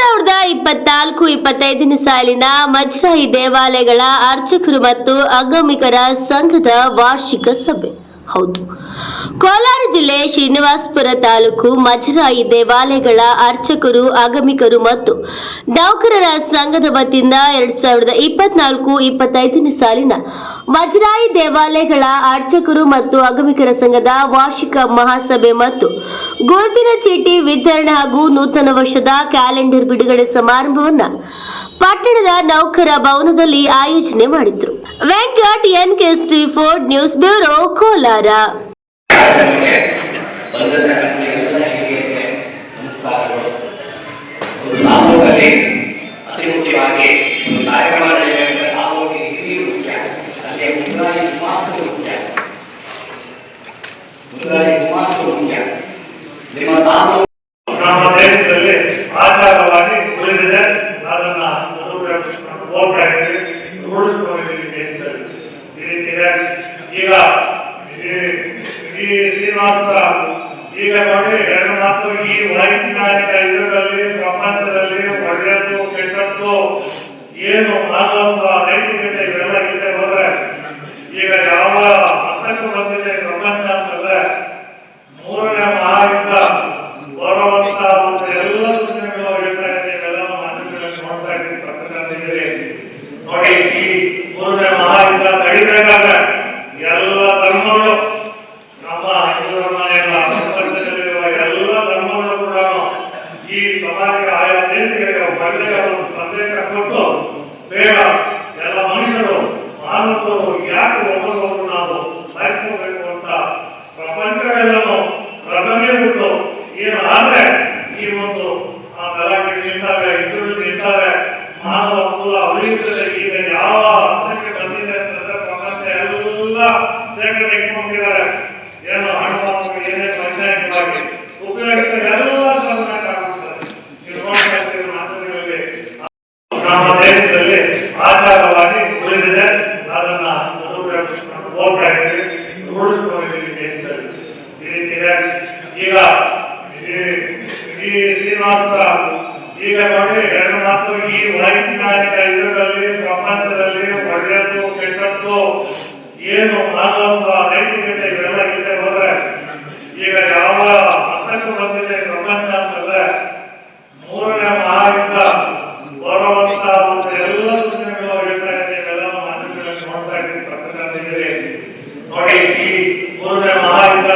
ಸಾವಿರದ ಇಪ್ಪತ್ನಾಲ್ಕು ಇಪ್ಪತ್ತೈದನೇ ಸಾಲಿನ ಮಜ್ರಾಯಿ ದೇವಾಲಯಗಳ ಅರ್ಚಕರು ಮತ್ತು ಆಗಮಿಕರ ಸಂಘದ ವಾರ್ಷಿಕ ಸಭೆ. ಹೌದು. ಕೋಲಾರ ಜಿಲ್ಲೆ ಶ್ರೀನಿವಾಸಪುರ ತಾಲೂಕು ಮಜರಾಯಿ ದೇವಾಲಯಗಳ ಅರ್ಚಕರು, ಆಗಮಿಕರು ಮತ್ತು ನೌಕರರ ಸಂಘದ ವತಿಯಿಂದ ಎರಡ್ ಸಾವಿರದ ಇಪ್ಪತ್ನಾಲ್ಕು ಇಪ್ಪತ್ತೈದನೇ ಸಾಲಿನ ಮಜರಾಯಿ ದೇವಾಲಯಗಳ ಅರ್ಚಕರು ಮತ್ತು ಆಗಮಿಕರ ಸಂಘದ ವಾರ್ಷಿಕ ಮಹಾಸಭೆ ಮತ್ತು ಗುರುತಿನ ಚೀಟಿ ವಿತರಣೆ ಹಾಗೂ ನೂತನ ವರ್ಷದ ಕ್ಯಾಲೆಂಡರ್ ಬಿಡುಗಡೆ ಸಮಾರಂಭವನ್ನ ಪಟ್ಟಣದ ನೌಕರ ಭವನದಲ್ಲಿ ಆಯೋಜನೆ ಮಾಡಿದ್ರು. ವೆಂಕಟ್ ಎನ್ ಕೆ ಫೋರ್ಡ್ ನ್ಯೂಸ್ ಬ್ಯೂರೋ, ಕೋಲಾರ. ನಿಮ್ಮ ಹಿರಿಯರಿಗೆ ನಮಸ್ಕಾರಗಳು ಒಂದು ಈಗ, ಈ- ಶ್ರೀನಿವಾಸ ಈಗ ನೋಡಿ, ಎರಡು ಮಾತು ಈ ವೈಜ್ಞಾನಿಕ ಯುಗದಲ್ಲಿ ಪ್ರಪಂಚದಲ್ಲಿ ಒಳ್ಳೆಯದು ಕೆಟ್ಟದ್ದು, ಏನು ಮಾನವ ನೈತಿಕತೆ ಇವೆಲ್ಲ ಇದೆ ಹೋದ್ರೆ ಈಗ ಯಾವ ಹಂತಕ್ಕೆ ಬಂದಿದೆ ಪ್ರಪಂಚ ಅಂತಂದ್ರೆ ಮೂರನೇ ಮಹಾಯುದ್ಧ ಬರುವಂತ ಒಂದು ಎಲ್ಲ ಸೂಚನೆಗಳು ಹೇಳ್ತಾ ಇದ್ದೀವಿ ಎಲ್ಲ ಮಾತುಗಳನ್ನು ನೋಡ್ತಾ ಇದ್ದೀವಿ ಪ್ರಪಂಚದಲ್ಲಿ ನೋಡಿ ಈ ಮೂರನೇ ಮಹಾಯುದ್ಧ ತಡಿಬೇಕಾದ್ರೆ ಎಲ್ಲ ನಮ್ಮ ಹಿಂದೂ ಧರ್ಮ ಕೂಡ ಈ ಸಮಾಜಕ್ಕೆ ಆಯಾ ದೇಶಗಳಿಗೆ ಒಂದು ಸಂದೇಶ ಕೊಟ್ಟು ಬೇಡ ಎಲ್ಲ ಮನುಷ್ಯರು, ಮಾನವರು, ಯಾಕೆ ಒಬ್ಬರೊಬ್ಬರು ನಾವು ಸಾಯಿಸ್ಕೋಬೇಕು ಅಂತ ಪ್ರಪಂಚವೆಲ್ಲನೂ ರಥವೇ ಬಿಟ್ಟು ಏನು ಆದ್ರೆ ಈ ಒಂದು ಆ ಗಲಾಟೆ ನಿಂತಾವೆ ಇದ್ದರು ನಿಂತಾವೆ ಮಾನವ ಕುಲ ಉಳಿಯುತ್ತದೆ ಈಗ ಈ- ಶ್ರೀನಿವಾಸ ಈಗ ನೋಡಿ नोड़ी बोल महाविद्वा